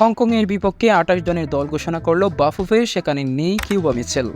হংকংয়ের বিপক্ষে আঠাশ জনের দল ঘোষণা করল বাফুফে সেখানে নেই কিউবা মিছিল।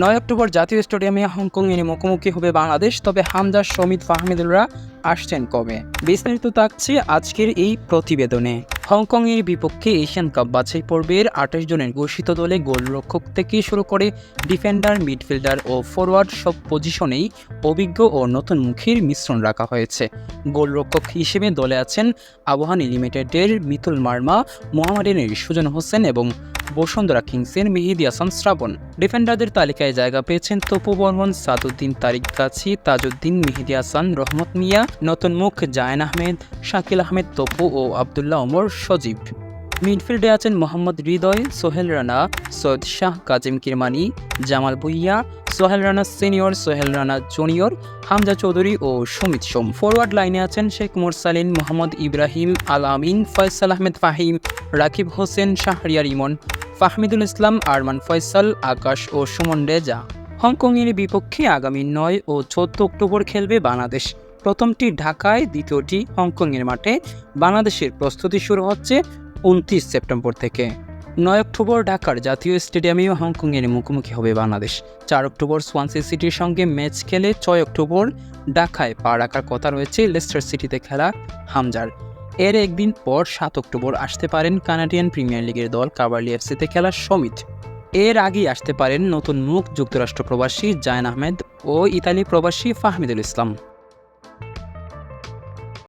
নয় অক্টোবর জাতীয় স্টেডিয়ামে হংকংয়ের মুখোমুখি হবে বাংলাদেশ, তবে হামদার সমিত ফাহমিদুলরা আসছেন কবে? বিস্তারিত থাকছে আজকের এই প্রতিবেদনে। হংকংয়ের বিপক্ষে এশিয়ান কাপ বাছাই পর্বের আঠাশ জনের ঘোষিত দলে গোলরক্ষক থেকে শুরু করে ডিফেন্ডার, মিডফিল্ডার ও ফরওয়ার্ড সব পজিশনেই অভিজ্ঞ ও নতুন মুখীর মিশ্রণ রাখা হয়েছে। গোলরক্ষক হিসেবে দলে আছেন আবহানি লিমিটেডের মিতুল মার্মা, মোহামেডানের সুজন হোসেন এবং বসুন্ধরা কিংসের মেহেদি হাসান শ্রাবণ। ডিফেন্ডারদের তালিকায় জায়গা পেয়েছেন তপু বর্মন, সাদুদ্দিন তারিক কাছি, তাজউদ্দিন, মেহেদি হাসান, রহমত মিয়া, নতুন মুখ জায়ন আহমেদ, শাকিল আহমেদ, তপু ও আবদুল্লাহ ওমর সজীব। মিডফিল্ডে আছেন মোহাম্মদ হৃদয়, সোহেল রানা, সৈয়দ শাহ কাজিম কিরমানি, জামাল ভুইয়া, সোহেল রানা সিনিয়র, সোহেল রানা জুনিয়র, হামজা চৌধুরী ও সুমিত সোম। ফরওয়ার্ড লাইনে আছেন শেখ মোরসালিন, মোহাম্মদ ইব্রাহিম আল আমিন, ফয়সাল আহমেদ ফাহিম, রাকিব হোসেন, শাহরিয়ার ইমন, ফাহমিদুল ইসলাম, আরমান ফয়সাল, আকাশ ও সুমন রেজা। হংকংয়ের বিপক্ষে আগামী নয় ও চোদ্দ অক্টোবর খেলবে বাংলাদেশ। প্রথমটি ঢাকায়, দ্বিতীয়টি হংকংয়ের মাঠে। বাংলাদেশের প্রস্তুতি শুরু হচ্ছে উনত্রিশ সেপ্টেম্বর থেকে। নয় অক্টোবর ঢাকার জাতীয় স্টেডিয়ামেও হংকংয়ের মুখোমুখি হবে বাংলাদেশ। চার অক্টোবর সোয়ানসি সিটির সঙ্গে ম্যাচ খেলে ছয় অক্টোবর ঢাকায় পা রাখার কথা রয়েছে লেস্টার সিটিতে খেলা হামজার। এর একদিন পর সাত অক্টোবর আসতে পারেন কানাডিয়ান প্রিমিয়ার লিগের দল কাবার্লি এফসিতে খেলা সমিত। এর আগেই আসতে পারেন নতুন মুখ যুক্তরাষ্ট্র প্রবাসী জায়ন আহমেদ ও ইতালি প্রবাসী ফাহমিদুল ইসলাম।